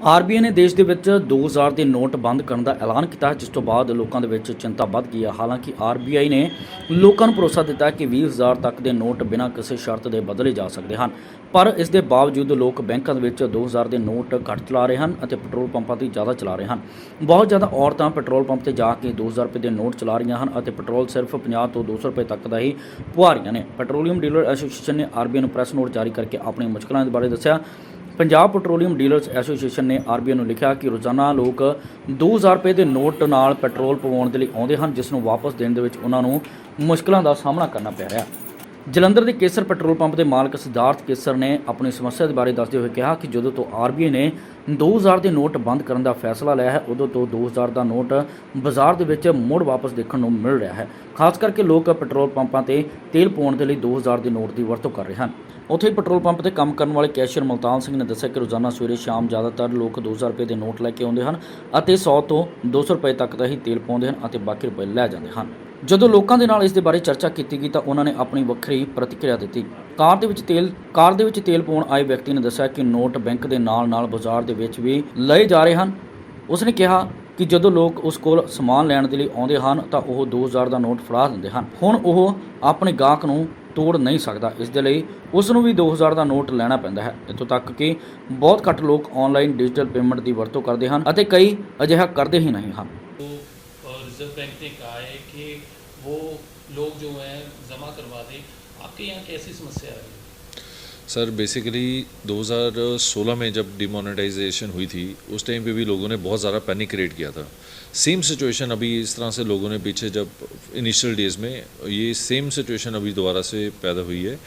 RBI ਨੇ ਦੇਸ਼ ਦੇ ਵਿੱਚ 2000 ਦੇ ਨੋਟ ਬੰਦ ਕਰਨ ਦਾ ਐਲਾਨ ਕੀਤਾ, ਜਿਸ ਤੋਂ ਬਾਅਦ ਲੋਕਾਂ ਦੇ ਵਿੱਚ ਚਿੰਤਾ ਵੱਧ ਗਈ ਹੈ। ਹਾਲਾਂਕਿ ਆਰਬੀਆਈ ਨੇ ਲੋਕਾਂ ਨੂੰ ਭਰੋਸਾ ਦਿੱਤਾ ਹੈ ਕਿ 20000 ਤੱਕ ਦੇ ਨੋਟ ਬਿਨਾਂ ਕਿਸੇ ਸ਼ਰਤ ਦੇ ਬਦਲੇ ਜਾ ਸਕਦੇ ਹਨ। ਪਰ ਇਸ ਦੇ ਬਾਵਜੂਦ ਲੋਕ ਬੈਂਕਾਂ ਦੇ ਵਿੱਚ 2000 ਦੇ ਨੋਟ ਘੱਟ ਚਲਾ ਰਹੇ ਹਨ ਅਤੇ ਪੈਟਰੋਲ ਪੰਪਾਂ ਤੇ ਜ਼ਿਆਦਾ ਚਲਾ ਰਹੇ ਹਨ। ਬਹੁਤ ਜ਼ਿਆਦਾ ਔਰਤਾਂ ਪੈਟਰੋਲ ਪੰਪ ਤੇ ਜਾ ਕੇ 2000 ਰੁਪਏ ਦੇ ਨੋਟ ਚਲਾ ਰਹੀਆਂ ਹਨ ਅਤੇ ਪੈਟਰੋਲ ਸਿਰਫ 50 ਤੋਂ 200 ਰੁਪਏ ਤੱਕ ਦਾ ਹੀ ਪੁਆ ਰਹੀਆਂ ਨੇ। ਪੈਟਰੋਲੀਅਮ ਡੀਲਰ ਐਸੋਸੀਏਸ਼ਨ ਨੇ ਆਰਬੀਆਈ ਨੂੰ ਪ੍ਰੈਸ ਨੋਟ ਜਾਰੀ ਕਰਕੇ ਆਪਣੀਆਂ ਮੁਸ਼ਕਲਾਂ ਦੇ ਬਾਰੇ ਦੱਸਿਆ। ਪੰਜਾਬ ਪੈਟਰੋਲੀਅਮ ਡੀਲਰਸ ਐਸੋਸੀਏਸ਼ਨ ਨੇ ਆਰਬੀਆਈ ਨੂੰ ਲਿਖਿਆ ਕਿ ਰੋਜ਼ਾਨਾ ਲੋਕ 2000 ਰੁਪਏ ਦੇ ਨੋਟ ਨਾਲ ਪੈਟਰੋਲ ਪਵਾਉਣ ਦੇ ਲਈ ਆਉਂਦੇ ਹਨ, ਜਿਸ ਨੂੰ ਵਾਪਸ ਦੇਣ ਦੇ ਵਿੱਚ ਉਹਨਾਂ ਨੂੰ ਮੁਸ਼ਕਲਾਂ ਦਾ ਸਾਹਮਣਾ ਕਰਨਾ ਪੈ ਰਿਹਾ। ਹੈ ਜਲੰਧਰ ਦੇ ਕੇਸਰ ਪੈਟਰੋਲ ਪੰਪ ਦੇ ਮਾਲਕ ਸਿਧਾਰਥ ਕੇਸਰ ਨੇ ਆਪਣੀ ਸਮੱਸਿਆ ਦੇ ਬਾਰੇ ਦੱਸਦੇ ਹੋਏ ਕਿਹਾ ਕਿ ਜਦੋਂ ਤੋਂ ਆਰਬੀਆਈ ਨੇ 2000 ਦੇ ਨੋਟ ਬੰਦ ਕਰਨ ਦਾ ਫੈਸਲਾ ਲਿਆ ਹੈ, ਉਦੋਂ ਤੋਂ 2000 ਦਾ ਨੋਟ ਬਾਜ਼ਾਰ ਦੇ ਵਿੱਚ ਮੁੜ ਵਾਪਸ ਦੇਖਣ ਨੂੰ ਮਿਲ ਰਿਹਾ ਹੈ। ਖਾਸ ਕਰਕੇ ਲੋਕ ਪੈਟਰੋਲ ਪੰਪਾਂ ਤੇ ਤੇਲ ਪਾਉਣ ਦੇ ਲਈ 2000 ਦੇ ਨੋਟ ਦੀ ਵਰਤੋਂ ਕਰ ਰਹੇ ਹਨ। ਉੱਥੇ ਪੈਟਰੋਲ ਪੰਪ ਤੇ ਕੰਮ ਕਰਨ ਵਾਲੇ ਕੈਸ਼ੀਅਰ ਮਲਤਾਨ ਸਿੰਘ ਨੇ ਦੱਸਿਆ ਕਿ ਰੋਜ਼ਾਨਾ ਸਵੇਰੇ ਸ਼ਾਮ ਜ਼ਿਆਦਾਤਰ ਲੋਕ 2000 ਰੁਪਏ ਦੇ ਨੋਟ ਲੈ ਕੇ ਆਉਂਦੇ ਹਨ ਅਤੇ 100 ਤੋਂ 200 ਰੁਪਏ ਤੱਕ ਦਾ ਹੀ ਤੇਲ ਪਾਉਂਦੇ ਹਨ ਅਤੇ ਬਾਕੀ ਰੁਪਏ ਲੈ ਜਾਂਦੇ ਹਨ। ਜਦੋਂ ਲੋਕਾਂ ਦੇ ਨਾਲ ਇਸ ਦੇ ਬਾਰੇ ਚਰਚਾ ਕੀਤੀ ਗਈ ਤਾਂ ਉਹਨਾਂ ਨੇ ਆਪਣੀ ਵੱਖਰੀ ਪ੍ਰਤੀਕਿਰਿਆ ਦਿੱਤੀ। ਕਾਰ ਦੇ ਵਿੱਚ ਤੇਲ ਕਾਰ ਦੇ ਵਿੱਚ ਤੇਲ ਪਾਉਣ ਆਏ ਵਿਅਕਤੀ ਨੇ ਦੱਸਿਆ ਕਿ ਨੋਟ ਬੈਂਕ ਦੇ ਨਾਲ-ਨਾਲ ਬਾਜ਼ਾਰ ਦੇ ਵਿੱਚ ਵੀ ਲਏ ਜਾ ਰਹੇ ਹਨ। ਉਸਨੇ ਕਿਹਾ ਕਿ ਜਦੋਂ ਲੋਕ ਉਸ ਕੋਲ ਸਮਾਨ ਲੈਣ ਦੇ ਲਈ ਆਉਂਦੇ ਹਨ ਤਾਂ ਉਹ 2000 ਦਾ ਨੋਟ ਫੜਾ ਦਿੰਦੇ ਹਨ। ਹੁਣ ਉਹ ਆਪਣੇ ਗਾਹਕ ਨੂੰ ਤੋੜ ਨਹੀਂ ਸਕਦਾ। ਇਸ ਦੇ ਲਈ ਉਸ ਨੂੰ ਵੀ 2000 ਦਾ ਨੋਟ ਲੈਣਾ ਪੈਂਦਾ ਹੈ। ਇੱਥੋਂ ਤੱਕ ਕਿ ਬਹੁਤ ਘੱਟ ਲੋਕ ਆਨਲਾਈਨ ਡਿਜੀਟਲ ਪੇਮੈਂਟ ਦੀ ਵਰਤੋਂ ਕਰਦੇ ਹਨ ਅਤੇ ਕਈ ਅਜਿਹਾ ਕਰਦੇ ਹੀ ਨਹੀਂ ਹਨ। रिज़र्व बैंक ने कहा है कि वो लोग जो हैं, जमा करवा दें। आपके यहाँ कैसी समस्या आ रही है सर बेसिकली 2016 में जब डिमोनेटाइजेशन हुई थी, उस टाइम पे भी लोगों ने बहुत ज़्यादा पैनिक क्रिएट किया था। सेम सिचुएशन अभी इस तरह से लोगों ने पीछे जब इनिशियल डेज़ में, ये सेम सिचुएशन अभी दोबारा से पैदा हुई है।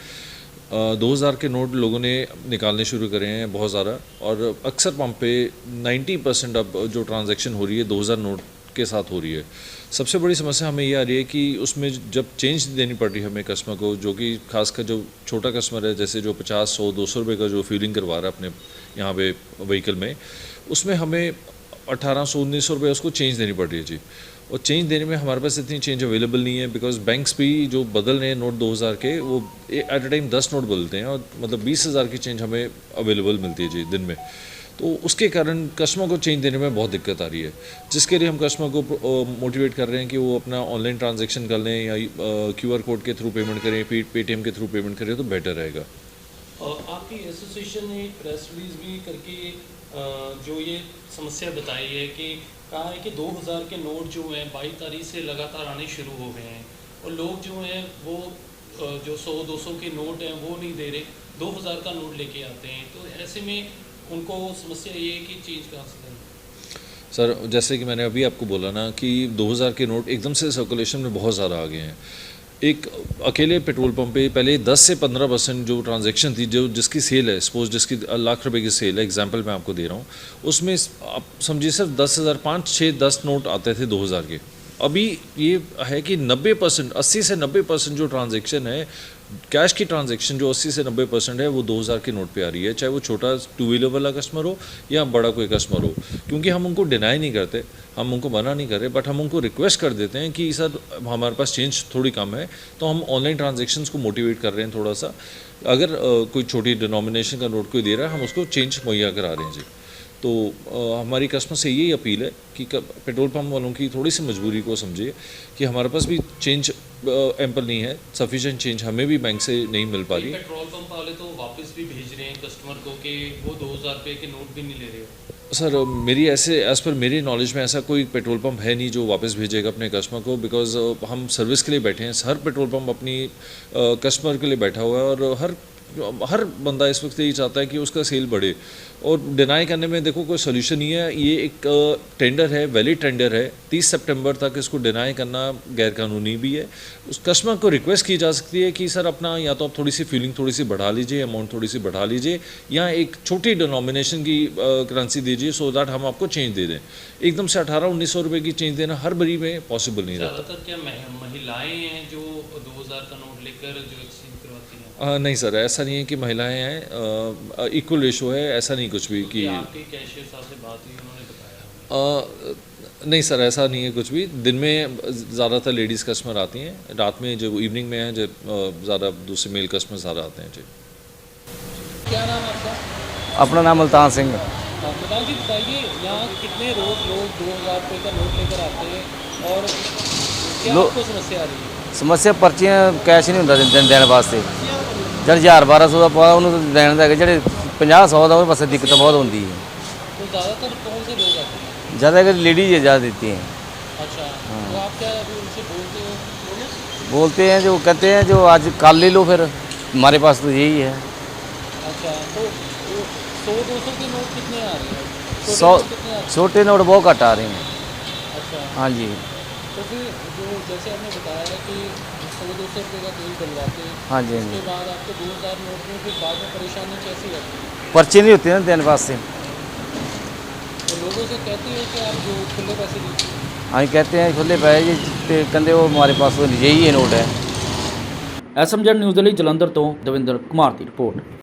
दो हज़ार के नोट लोगों ने निकालने शुरू करे हैं बहुत ज़्यादा। और अक्सर पंप पे 90 परसेंट अब जो ट्रांजैक्शन हो रही है 2000 नोट के साथ हो रही है। सबसे बड़ी समस्या हमें ये आ रही है कि उसमें जब चेंज देनी पड़ रही है हमें कस्टमर को, जो कि खासकर जो छोटा कस्टमर है, जैसे जो पचास, सौ, दो सौ रुपये का जो फ्यूलिंग करवा रहा है अपने यहाँ पे व्हीकल में, उसमें हमें अठारह सौ, उन्नीस सौ रुपये उसको चेंज देनी पड़ रही है जी। और चेंज देने में हमारे पास इतनी चेंज अवेलेबल नहीं है बिकॉज़ बैंक्स भी जो बदल रहे हैं नोट 2000 के, वो एट अ टाइम 10 नोट बदलते हैं और मतलब बीस हज़ार की चेंज हमें अवेलेबल मिलती है जी दिन में। तो उसके कारण कस्टमर को चेंज देने में बहुत दिक्कत आ रही है। जिसके लिए हम कस्टमर को मोटिवेट कर रहे हैं कि वो अपना ऑनलाइन ट्रांजेक्शन कर लें या क्यू आर कोड के थ्रू पेमेंट करें पेटीएम के थ्रू पेमेंट करें तो बेटर रहेगा। आपकी एसोसिएशन ने प्रेस रिलीज़ भी करके जो ये समस्या बताई है कि कहा है कि 2000 के नोट जो हैं, बाईस तारीख से लगातार आने शुरू हो गए हैं और लोग जो हैं, वो जो 100 200 के नोट हैं, वो नहीं दे रहे। 2000 का नोट लेके आते हैं। तो ऐसे में उनको समस्या ये है कि चेंज कहाँ से करें? सर, जैसे कि मैंने अभी आपको बोला ना कि 2000 के नोट एकदम से सर्कुलेशन में बहुत ज़्यादा आ गए हैं। एक, अकेले पेट्रोल पंप पे पहले 10 से 15 परसेंट जो ट्रांजैक्शन थी, जो जिसकी सेल है सपोज़ जिसकी लाख रुपए की सेल है एग्जांपल मैं आपको दे रहा हूँ, उसमें आप समझिए सर, दस हज़ार पाँच छः दस नोट आते थे 2000 के। अभी ये है कि 90 परसेंट, अस्सी से 90 परसेंट जो ट्रांजेक्शन है कैश की ट्रांजेक्शन जो 80 से 90 परसेंट है, वो 2000 के नोट पे आ रही है, चाहे वो छोटा टू व्हीलर वाला कस्टमर हो या बड़ा कोई कस्टमर हो। क्योंकि हम उनको डिनाई नहीं करते, हम उनको मना नहीं कर रहे बट हम उनको रिक्वेस्ट कर देते हैं कि सर, हमारे पास चेंज थोड़ी कम है तो हम ऑनलाइन ट्रांजेक्शन्स को मोटिवेट कर रहे हैं थोड़ा सा। अगर कोई छोटी डिनोमिनेशन का नोट कोई दे रहा है, हम उसको चेंज मुहैया करा रहे हैं जी। तो हमारी कस्टमर से यही अपील है कि पेट्रोल पंप वालों की थोड़ी सी मजबूरी को समझिए कि हमारे पास भी चेंज एम्पल नहीं है सफिशेंट चेंज हमें भी बैंक से नहीं मिल पा रही। पेट्रोल पंप वाले तो वापस भी भेज रहे हैं कस्टमर को कि वो 2000 रुपए के नोट भी नहीं ले रहे हो। सर मेरी ऐसे एज़ पर मेरी नॉलेज में ऐसा कोई पेट्रोल पंप है नहीं जो वापस भेजेगा अपने कस्टमर को बिकॉज़ हम सर्विस के लिए बैठे हैं हर पेट्रोल पंप अपनी कस्टमर के लिए बैठा हुआ है और हर हर बंदा इस वक्त यही चाहता है कि उसका सेल बढ़े। और डिनाई करने में देखो कोई सोल्यूशन नहीं है। ये एक टेंडर है वैलिड टेंडर है। 30 सितंबर तक इसको डिनाई करना गैरकानूनी भी है। उस कस्टमर को रिक्वेस्ट की जा सकती है कि सर अपना या तो आप थोड़ी सी फीलिंग थोड़ी सी बढ़ा लीजिए अमाउंट थोड़ी सी बढ़ा लीजिए या एक छोटी डिनोमिनेशन की करेंसी दीजिए सो दैट हम आपको चेंज दे दें। एकदम से अठारह उन्नीस सौ रुपये की चेंज देना हर बरी में पॉसिबल नहीं रहता। क्या मह- महिलाएँ हैं जो 2000 का नोट लेकर जो एक्सचेंज करवाती हैं? आ, नहीं सर ऐसा नहीं है कि महिलाएँ हैं इक्वल रेशो है ऐसा नहीं कुछ भी कि कि आपके कैशियर साहब से बात हुई उन्होंने बताया। आ, नहीं सर ऐसा नहीं है कुछ भी दिन में ज़्यादातर लेडीज़ कस्टमर आती हैं रात में जो इवनिंग में हैं जो ज़्यादा दूसरे मेल कस्टमर ज़्यादा आते हैं जी क्या नाम है आपका ਆਪਣਾ ਨਾਮ ਮਲਤਾਨ ਸਿੰਘ हाँ, प्रधान जी बताइए यहाँ कितने रोज लोग दो हज़ार रुपये का नोट लेकर आते हैं और क्या लो- आपको समस्या आ रही है ਸਮੱਸਿਆ ਪਰਚੀਆਂ ਕੈਸ਼ ਨਹੀਂ ਹੁੰਦਾ ਦੇਣ ਦੇਣ ਵਾਸਤੇ ਜਦ 1000 1200 ਦਾ ਪਾ ਉਹਨੂੰ ਦੇਣ ਦਾ ਹੈਗਾ, ਜਿਹੜੇ 50 100 ਦਾ ਉਹਦੇ ਪਾਸੇ ਦਿੱਕਤ ਬਹੁਤ ਹੁੰਦੀ ਹੈ तो ज़्यादातर कौन से लोग आते हैं ज़्यादा अगर लेडीज़ ज़्यादा देती हैं। अच्छा तो आप क्या अभी उनसे बोलते हो? बोलते हैं जो कहते हैं जो आज कल ले लो फिर हमारे पास तो यही है। अच्छा तो सौ दो सौ के नोट कितने आ रहे हैं? छोटे सौ छोटे नोट बहुत घट आ रहे हैं। हैं अच्छा। हाँ जी। तो फिर जो जैसे आपने बताया कि सौ दो सौ रुपये का तेल डलवाते हैं हाँ जी हाँ उसके जी बाद आपको दो हज़ार नोट में फिर बाद में परेशानी कैसी है? पर्ची नहीं होती ना देने वास्ते। लोगों से कहते हो कि आप जो खुले पैसे दीजिए हम कहते हैं खुले पैसे जी ते कहते वो हमारे पास तो यही है नोट है ਐਸਐਮਜੈਡ ਨਿਊਜ਼ ਦੇ ਲਈ ਜਲੰਧਰ ਤੋਂ ਦਵਿੰਦਰ ਕੁਮਾਰ ਦੀ ਰਿਪੋਰਟ